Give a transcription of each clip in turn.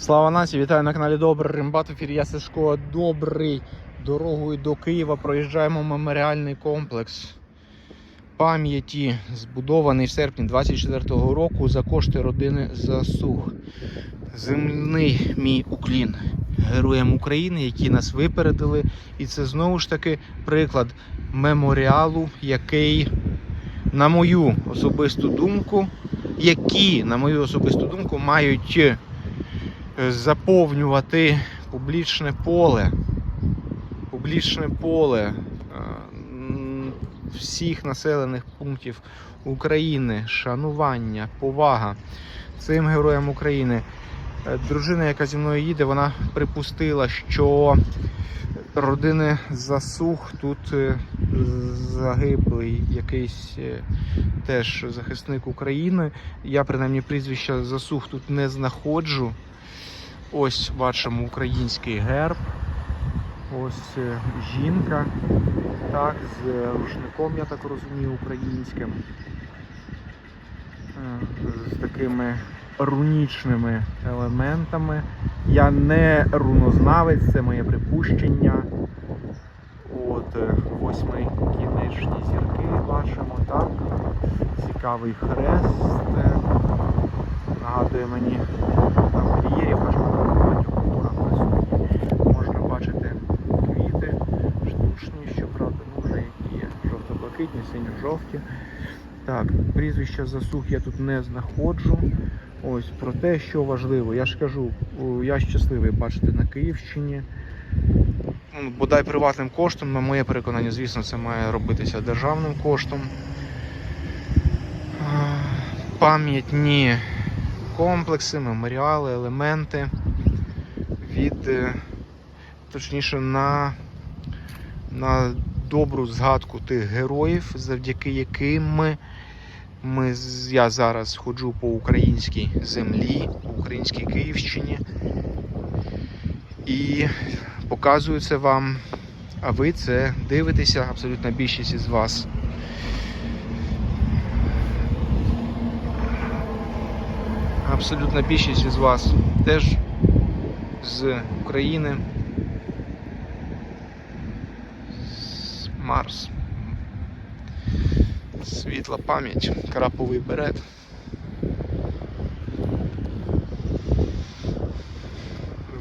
Слава нації, вітаю на каналі Добрий Римбат. Ефір я Сашко Добрий. Дорогою до Києва проїжджаємо меморіальний комплекс пам'яті, збудований в серпні 24-го року за кошти родини Засух. Земний мій уклін героям України, які нас випередили. І це знову ж таки приклад меморіалу, який, на мою особисту думку, які, на мою особисту думку, мають заповнювати публічне поле, публічне поле е, всіх населених пунктів України, шанування, повага цим героям України. Е, Дружина, яка зі мною їде, вона припустила, що родини засух тут е, загиблий якийсь е, теж захисник України. Я принаймні прізвища засух тут не знаходжу. Ось бачимо український герб. Ось е, жінка, так, з рушником, я так розумію, українським. Е, З такими рунічними елементами. Я не рунознавець, це моє припущення. От е, восьмий кінечні зірки бачимо, так. Цікавий хрест. е, Нагадує мені жовто-блакитні, синьо-жовті. Так, прізвища засух я тут не знаходжу. Ось про те, що важливо. Я ж кажу, я щасливий бачити на Київщині. Ну, Бодай приватним коштом, на моє переконання, звісно, це має робитися державним коштом. Пам'ятні комплекси, меморіали, елементи від, е, точніше, на, на добру згадку тих героїв, завдяки яким ми, ми, я зараз ходжу по українській землі, по українській Київщині і показую це вам. А ви це дивитеся, абсолютна більшість із вас. Абсолютна більшість із вас теж з України. З Марс. Світла пам'ять, краповий берет.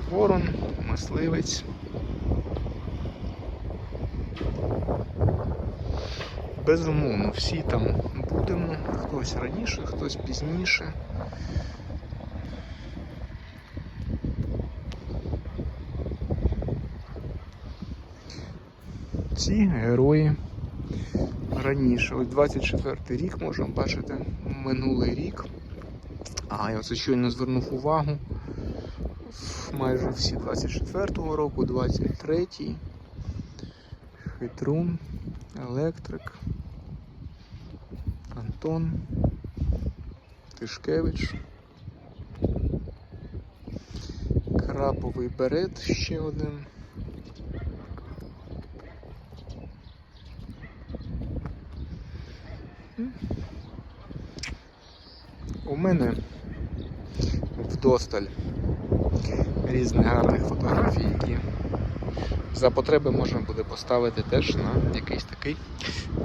Ворон, мисливець. Безумовно, всі там будемо, хтось раніше, хтось пізніше. Ці герої раніше. Ось 24 рік можемо бачити, минулий рік. А, я оце щойно звернув увагу. Майже всі 24-го року, 23-й. Хитрун, Електрик, Антон, Тишкевич. Краповий берет ще один. У мене вдосталь різних гарних фотографій, які за потреби можна буде поставити теж на якийсь такий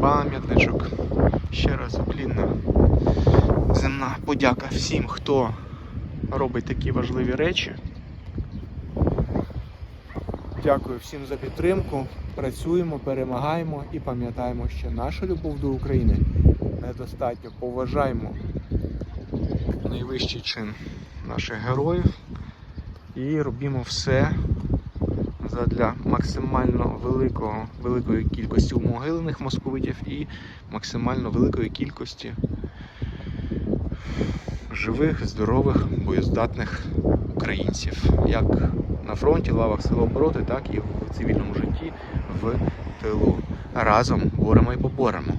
пам'ятничок. Ще раз уклінна земна подяка всім, хто робить такі важливі речі. Дякую всім за підтримку. Працюємо, перемагаємо і пам'ятаємо, що наша любов до України недостатньо. Поважаємо найвищий чин наших героїв і робімо все для максимально великого, великої кількості умогилених московитів і максимально великої кількості живих, здорових, боєздатних українців, як на фронті, лавах сил обороти, так і в цивільному житті в тилу. Разом боремо і поборемо.